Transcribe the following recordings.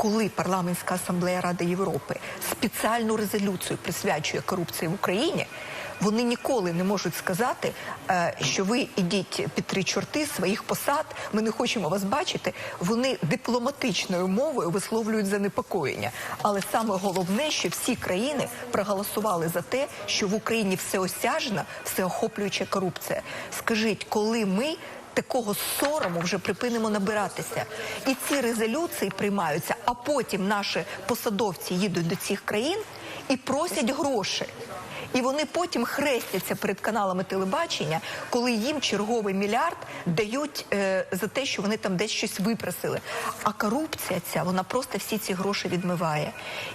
коли парламентська асамблея Ради Європи спеціальну резолюцію присвячує корупції в Україні. Вони ніколи не можуть сказати, е, що ви ідіть під три чорти своїх посад. Ми не хочемо вас бачити. Вони дипломатичною мовою висловлюють занепокоєння. Але саме головне, що всі країни проголосували за те, що в Україні всеосяжна, всеохоплююча корупція. Скажіть, коли ми такого сорому вже припинимо набиратися. І ці резолюції приймаються, а потім наші посадовці їдуть до цих країн і просять гроші. І вони потім хрестяться перед каналами телебачення, коли їм черговий мільярд дають е, за те, що вони там десь щось випросили. А корупція ця вона просто всі ці гроші відмиває.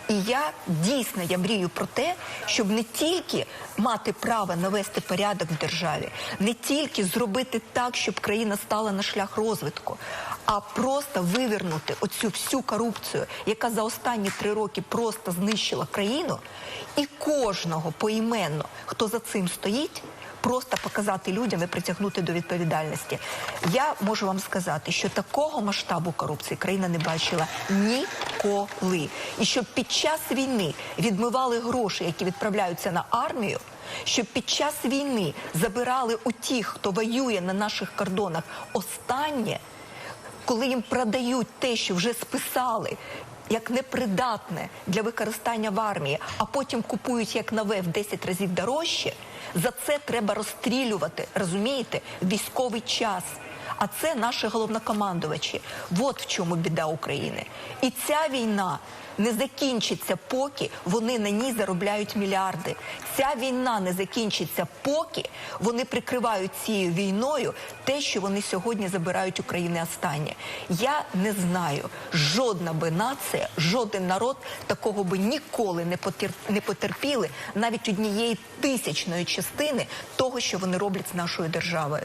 І я дійсно я мрію про те, щоб не тільки мати право навести порядок в державі, не тільки зробити так, щоб країна стала на шлях розвитку, а просто вивернути оцю всю корупцію, яка за останні три роки просто знищила країну, і кожного поіменно, хто за цим стоїть. Просто показати людям і притягнути до відповідальності. Я можу вам сказати, що такого масштабу корупції країна не бачила ніколи. І щоб під час війни відмивали гроші, які відправляються на армію, щоб під час війни забирали у тих, хто воює на наших кордонах, останнє, коли їм продають те, що вже списали. Як непридатне для використання в армії, а потім купують як нове в 10 разів дорожче, за це треба розстрілювати, розумієте, військовий час. А це наші головнокомандувачі. От в чому біда України. І ця війна не закінчиться, поки вони на ній заробляють мільярди. Ця війна не закінчиться, поки вони прикривають цією війною те, що вони сьогодні забирають України останнє. Я не знаю, жодна би нація, жоден народ такого би ніколи не потер... не потерпіли навіть однієї тисячної частини того, що вони роблять з нашою державою.